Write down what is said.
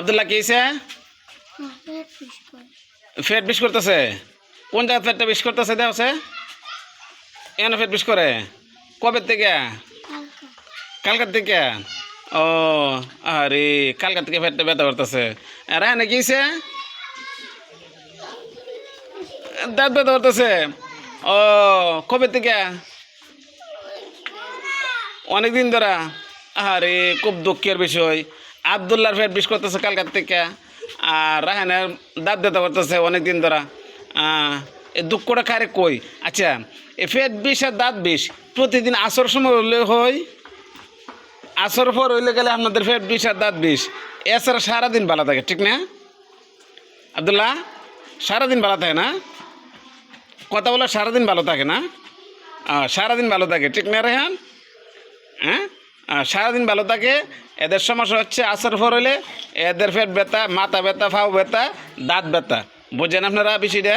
আবদুল্লাহ কি হয়েছে ফেট বিষ করতেছে কোন জায়গায় ফেটটা বিষ করতেছে দেখছে এনে ফেট বিষ করে কবে থেকে কালকার থেকে ও আরে কালকার থেকে ফেটটা ব্যথা করতেছে আর এনে কি হয়েছে দাঁত ব্যথা করতেছে ও কবে থেকে অনেক দিন ধরা আরে খুব দুঃখের বিষয় আবদুল্লার ফেট বিষ করতেছে কালকার থেকে। আর রাহানের দাঁত ব্যথা করতেছে অনেক দিন ধরা এ দুঃখটা কারে কই? আচ্ছা এ ফেট বিষ আর দাঁত বিষ। প্রতিদিন আসর সময় হইলে হয়, আসর পর হইলে গেলে আপনাদের ফেট বিষ আর দাঁত বিষ। এছাড়া সারাদিন ভালো থাকে, ঠিক না? আবদুল্লাহ, সারাদিন ভালো থাকে না? কথা বলা সারাদিন ভালো থাকে না? সারাদিন ভালো থাকে, ঠিক না, রেহান? হ্যাঁ? সারাদিন ভালো থাকে। এদের সমস্যা হচ্ছে আসার ফর হলে এদের পেট ব্যথা, মাথা ব্যথা ফাও ব্যথা, দাঁত ব্যথা। বুঝছেন আপনারা বেশিটা